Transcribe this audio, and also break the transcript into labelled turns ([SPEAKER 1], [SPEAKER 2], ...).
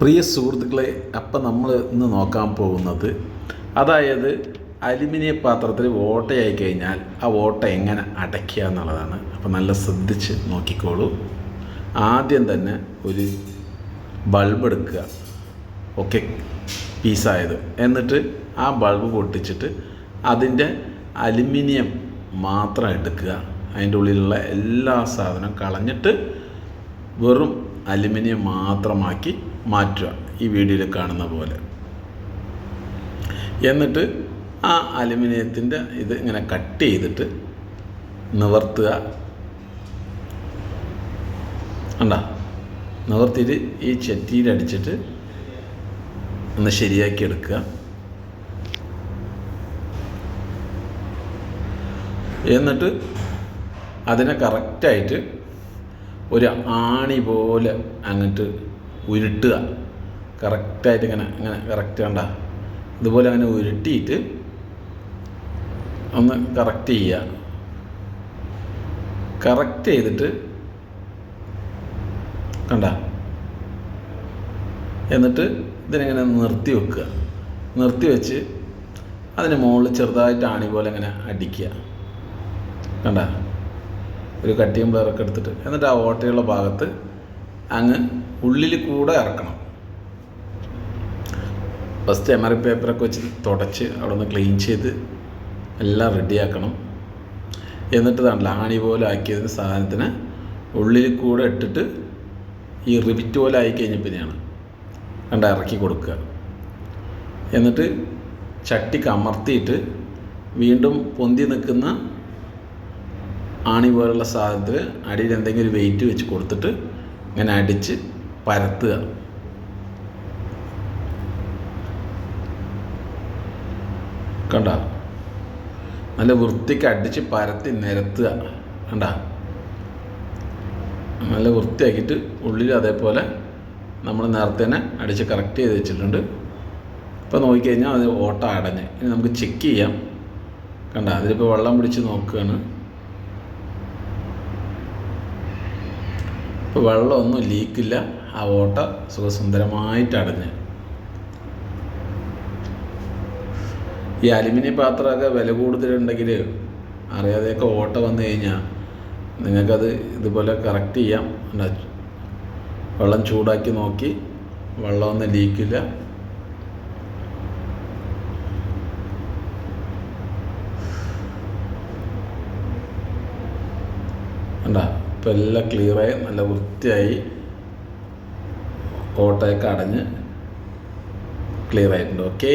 [SPEAKER 1] പ്രിയ സുഹൃത്തുക്കളെ അപ്പം നമ്മൾ ഇന്ന് നോക്കാൻ പോകുന്നത് അതായത് അലുമിനിയ പാത്രത്തിൽ ഓട്ടയായി കഴിഞ്ഞാൽ ആ ഓട്ട എങ്ങനെ അടയ്ക്കുക എന്നുള്ളതാണ്. അപ്പം നല്ല ശ്രദ്ധിച്ച് നോക്കിക്കോളൂ. ആദ്യം തന്നെ ഒരു ബൾബ് എടുക്കുക. ഒക്കെ പീസായത്. എന്നിട്ട് ആ ബൾബ് പൊട്ടിച്ചിട്ട് അതിന്റെ അലുമിനിയം മാത്രം എടുക്കുക. അതിന്റെ ഉള്ളിലുള്ള എല്ലാ സാധനവും കളഞ്ഞിട്ട് വെറും അലുമിനിയം മാത്രമാക്കി മാറ്റുക ഈ വീഡിയോയിൽ കാണുന്ന പോലെ. എന്നിട്ട് ആ അലുമിനിയത്തിന്റെ ഇത് ഇങ്ങനെ കട്ട് ചെയ്തിട്ട് നിവർത്തുക. ഉണ്ടാ നിവർത്തിയിട്ട് ഈ ചെറ്റിയിലടിച്ചിട്ട് ഒന്ന് ശരിയാക്കി എടുക്കുക. എന്നിട്ട് അതിനെ കറക്റ്റായിട്ട് ഒരു ആണി പോലെ അങ്ങോട്ട് ഉരുട്ടുക. കറക്റ്റായിട്ട് ഇങ്ങനെ ഇങ്ങനെ കറക്റ്റ് കണ്ട. ഇതുപോലെ അങ്ങനെ ഉരുട്ടിയിട്ട് ഒന്ന് കറക്റ്റ് ചെയ്യുക. കറക്റ്റ് ചെയ്തിട്ട് കണ്ട. എന്നിട്ട് ഇതിനിങ്ങനെ നിർത്തി വെക്കുക. നിർത്തി വെച്ച് അതിന് മുകളിൽ ചെറുതായിട്ട് ആണി പോലെ ഇങ്ങനെ അടിക്കുക. കണ്ട? ഒരു കട്ടിയും പേറൊക്കെ എടുത്തിട്ട്. എന്നിട്ട് ആ ഓട്ടയുള്ള ഭാഗത്ത് അങ്ങ് ഉള്ളിൽ കൂടെ ഇറക്കണം. ഫസ്റ്റ് എമറി പേപ്പറൊക്കെ വെച്ച് തുടച്ച് അവിടെ നിന്ന് ക്ലീൻ ചെയ്ത് എല്ലാം റെഡിയാക്കണം എന്നിട്ട് താണ്ടില്ല ആണി പോലെ ആക്കിയതിന് സാധനത്തിന് ഉള്ളിൽ കൂടെ ഇട്ടിട്ട് ഈ റിബിറ്റ് പോലെ ആയി കഴിഞ്ഞ പിന്നെയാണ്. കണ്ട ഇറക്കി കൊടുക്കുക. എന്നിട്ട് ചട്ടിക്ക് അമർത്തിയിട്ട് വീണ്ടും പൊന്തി നിൽക്കുന്ന ആണി പോലുള്ള സാധനത്തിൽ അടിയിൽ എന്തെങ്കിലും ഒരു വെയിറ്റ് വെച്ച് കൊടുത്തിട്ട് ഇങ്ങനെ അടിച്ച് പരത്തുക. കണ്ട? നല്ല വൃത്തിക്ക് അടിച്ച് പരത്തി നിരത്തുക. കണ്ട? നല്ല വൃത്തിയാക്കിയിട്ട് ഉള്ളിൽ അതേപോലെ നമ്മൾ നേരത്തെ തന്നെ അടിച്ച് കറക്റ്റ് ചെയ്ത് വെച്ചിട്ടുണ്ട്. ഇപ്പോൾ നോക്കിക്കഴിഞ്ഞാൽ അത് ഓട്ട അടഞ്ഞ്. ഇനി നമുക്ക് ചെക്ക് ചെയ്യാം. കണ്ട? അതിലിപ്പോൾ വെള്ളം പിടിച്ച് നോക്കുകയാണ്. ഇപ്പോൾ വെള്ളമൊന്നും ലീക്കില്ല ആ ഓട്ട സുഖസുന്ദരമായിട്ട് അടഞ്ഞ് ഈ അലുമിനിയം പാത്രമൊക്കെ വില കൂടുതലുണ്ടെങ്കിൽ അറിയാതെയൊക്കെ ഓട്ട വന്നു കഴിഞ്ഞാൽ നിങ്ങൾക്കത് ഇതുപോലെ കറക്റ്റ് ചെയ്യാം. വെള്ളം ചൂടാക്കി നോക്കി. വെള്ളമൊന്നും ലീക്കില്ല കണ്ട? ഇപ്പം എല്ലാം ക്ലിയറായി നല്ല വൃത്തിയായി കോട്ടയൊക്കെ അടഞ്ഞ് ക്ലിയർ ആയിട്ടുണ്ട്. ഓക്കേ